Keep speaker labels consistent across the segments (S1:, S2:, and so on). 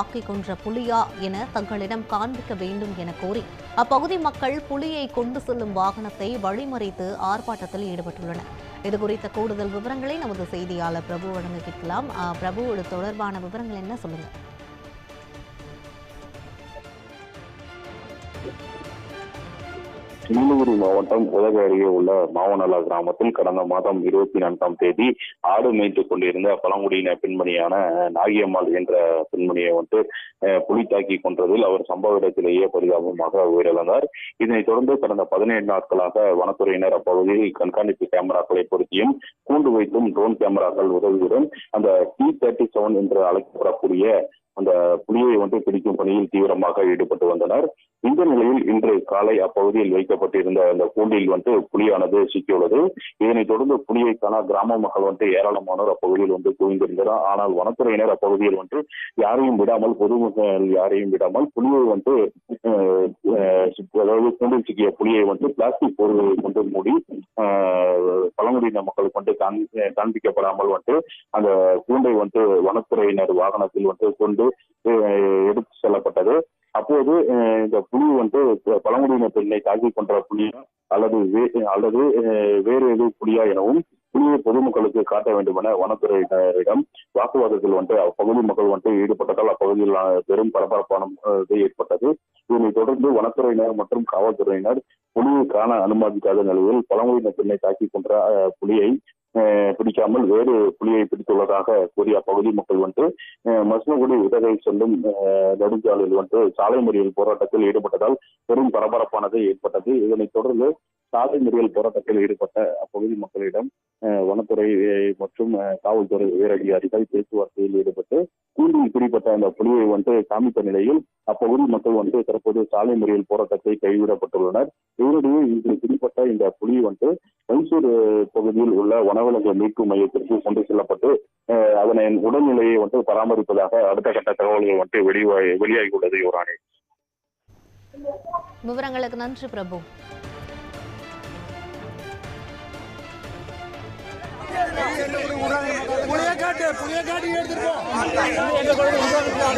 S1: தாக்கி கொன்ற புலியா என தங்களிடம் காண்பிக்க வேண்டும் என கோரி அப்பகுதி மக்கள் புலியை கொண்டு செல்லும் வாகனத்தை வழிமறித்து ஆர்ப்பாட்டத்தில் ஈடுபட்டுள்ளனர். இது குறித்த கூடுதல் விவரங்களை நமது செய்தியாளர் பிரபு வழங்க கேட்கலாம் பிரபு இது தொடர்பான விவரங்கள் என்ன சொல்லுங்க
S2: நீலகிரி மாவட்டம் உலக அருகே உள்ள மாவனலா கிராமத்தில் கடந்த மாதம் இருபத்தி நான்காம் தேதி ஆடு மேய்த்துக் கொண்டிருந்த பழங்குடியின பெண்மணியான நாகியம்மாள் என்ற பெண்மணியை வந்து புலி தாக்கி கொன்றதில் அவர் சம்பவ இடத்திலேயே பரிதாபமாக உயிரிழந்தார். இதனைத் தொடர்ந்து கடந்த பதினேழு நாட்களாக வனத்துறையினர் அப்பகுதியில் கண்காணிப்பு கேமராக்களை பொருத்தியும் கூண்டு வைத்தும் ட்ரோன் கேமராக்கள் உதவியுடன் அந்த டி தேர்ட்டி செவன் என்று அழைக்கப்படக்கூடிய அந்த புலியை வந்து பிடிக்கும் பணியில் தீவிரமாக ஈடுபட்டு வந்தனர். இந்த நிலையில் இன்று காலை அப்பகுதியில் வைக்கப்பட்டிருந்த அந்த கூண்டில் வந்து புலியானது சிக்கியுள்ளது. இதனைத் தொடர்ந்து புலியை காண கிராம மக்கள் வந்து ஏராளமானோர் அப்பகுதியில் வந்து குவிந்திருந்தனர். ஆனால் வனத்துறையினர் அப்பகுதியில் வந்து யாரையும் விடாமல் பொதுமக்கள் யாரையும் விடாமல் புலியை வந்து அதாவது கூண்டில் சிக்கிய புலியை வந்து பிளாஸ்டிக் பொருள்களை கொண்டு மூடி பழங்குடியின மக்களுக்கு வந்து காண்பிக்கப்படாமல் வந்து அந்த கூண்டை வந்து வனத்துறையினர் வாகனத்தில் வந்து கொண்டு எடுத்து செல்லப்பட்டது. அப்போது இந்த புலி வந்து பழங்குடியின பெண்ணை தாக்கி கொன்ற புலியா அல்லது வே- அல்லது வேறு எது புலியா எனவும் புலியை பொதுமக்களுக்கு காட்ட வேண்டும் என வனத்துறையினரிடம் வாக்குவாதத்தில் வந்து அப்பகுதி மக்கள் வந்து ஈடுபட்டதால் அப்பகுதியில் பெரும் பரபரப்பான இது ஏற்பட்டது. தொடர்ந்து வனத்துறையினர் மற்றும் காவல்துறையினர் புலியை காண அனுமதிக்காத நிலையில் பழங்குடியின பெண்ணை தாக்கி கொன்ற அஹ், புலியை அஹ், பிடிக்காமல் வேறு புலியை பிடித்துள்ளதாக கூறிய அப்பகுதி மக்கள் வந்து அஹ், உதகை செல்லும் அஹ், நெடுஞ்சாலையில் வந்து சாலை மறியல் போராட்டத்தில் ஈடுபட்டதால் பெரும் பரபரப்பானது ஏற்பட்டது. இதனைத் தொடர்ந்து சாலை மறியல் போராட்டத்தில் ஈடுபட்ட அப்பகுதி மக்களிடம் வனத்துறை மற்றும் காவல்துறை உயரதிகாரிகள் பேச்சுவார்த்தையில் ஈடுபட்டு கூண்டில் பிடிப்பட்ட அந்த புலியை வந்து காமித்த நிலையில் அப்பகுதி மக்கள் வந்து தற்போது சாலை மறியல் போராட்டத்தை கைவிடப்பட்டுள்ளனர். இதனிடையே இன்று பிடிப்பட்ட இந்த புலி வந்து மைசூர் பகுதியில் உள்ள வனவிலங்கு மீட்பு மையத்திற்கு கொண்டு செல்லப்பட்டு அதனை உடல்நிலையை வந்து பராமரிப்பதாக அடுத்த கட்ட தகவல்கள் வந்து வெளியாகி வெளியாகியுள்ளது யுவராணி.
S1: விவரங்களுக்கு நன்றி பிரபு.
S3: புளிய காட்டு புளிய காட்டு எடுத்துட்டு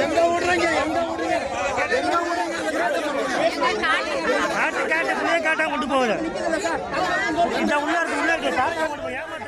S3: எங்க விடுறீங்க எங்க விடுறீங்க எங்க விடுறீங்க
S4: காட்டு காட்டு புளிய காட்டா கொண்டு போகுது இந்த உள்ள இருக்கு உள்ள இருக்கு காட்டா கொண்டு போய் ஏமாத்து